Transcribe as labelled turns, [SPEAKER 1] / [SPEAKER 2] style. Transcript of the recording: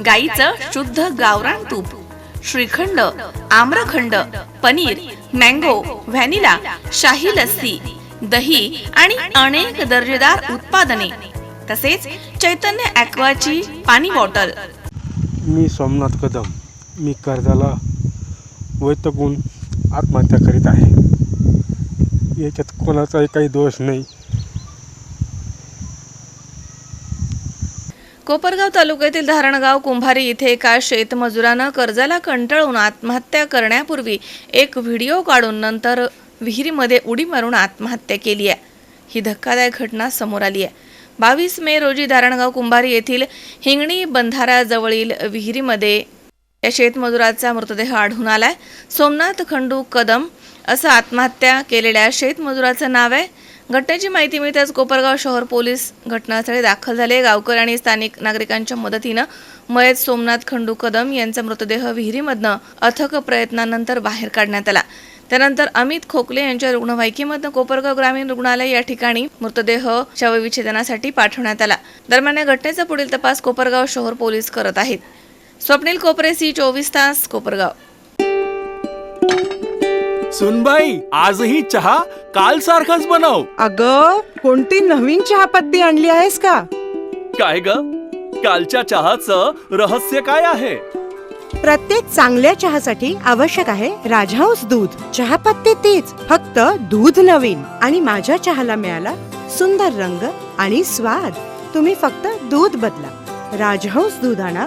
[SPEAKER 1] गाईचं शुद्ध गावरान तूप श्रीखंड आम्रखंड पनीर मँगो व्हॅनिला शाही लस्सी दही आणि अनेक दर्जेदार उत्पादने तसेच चैतन्य ॲक्वाची पाणी बॉटल.
[SPEAKER 2] मी सोमनाथ कदम. मी कर्जाला वैतगून आत्महत्या करीत आहे. याच्यात कोणाचाही काही दोष नाही.
[SPEAKER 1] कोपरगाव तालुक्यातील धारणगाव कुंभारी इथे एका शेतमजुरानं कर्जाला कंटाळून आत्महत्या करण्यापूर्वी एक व्हिडिओ काढून नंतर विहिरीमध्ये उडी मारून आत्महत्या केली आहे. ही धक्कादायक घटना समोर आली आहे. बावीस मे रोजी धारणगाव कुंभारी येथील हिंगणी बंधाऱ्याजवळील विहिरीमध्ये या शेतमजुराचा मृतदेह आढळून आलाय. सोमनाथ खंडू कदम असं आत्महत्या केलेल्या शेतमजुराचं नाव आहे. घटनेची माहिती मिळताच कोपरगाव शहर पोलीस घटनास्थळी दाखल झाले. गावकरी आणि स्थानिक नागरिकांच्या मदतीनं मयत सोमनाथ खंडू कदम यांचा मृतदेह विहिरीमधनं अथक प्रयत्नानंतर बाहेर काढण्यात आला. त्यानंतर अमित खोकले यांच्या रुग्णवाहिकेमधनं कोपरगाव ग्रामीण रुग्णालय या ठिकाणी मृतदेह शवविच्छेदनासाठी पाठवण्यात आला. दरम्यान या घटनेचा पुढील तपास कोपरगाव शहर पोलीस करत आहेत. स्वप्नील कोपरे सी चोवीस तास कोपरगाव.
[SPEAKER 3] सुनबाई आजही चहा काल सारखाच बनव.
[SPEAKER 4] अग कोणती नवीन चहापत्ती आणली आहेस का?
[SPEAKER 3] काय ग? कालच्या चहाचं रहस्य काय आहे?
[SPEAKER 4] प्रत्येक चांगल्या चहासाठी आवश्यक आहे राजहंस दूध. चहापत्ती तीच फक्त दूध नवीन. आणि माझ्या चहाला मिळाला सुंदर रंग आणि स्वाद. तुम्ही फक्त दूध बदला. राजहंस दूध आणा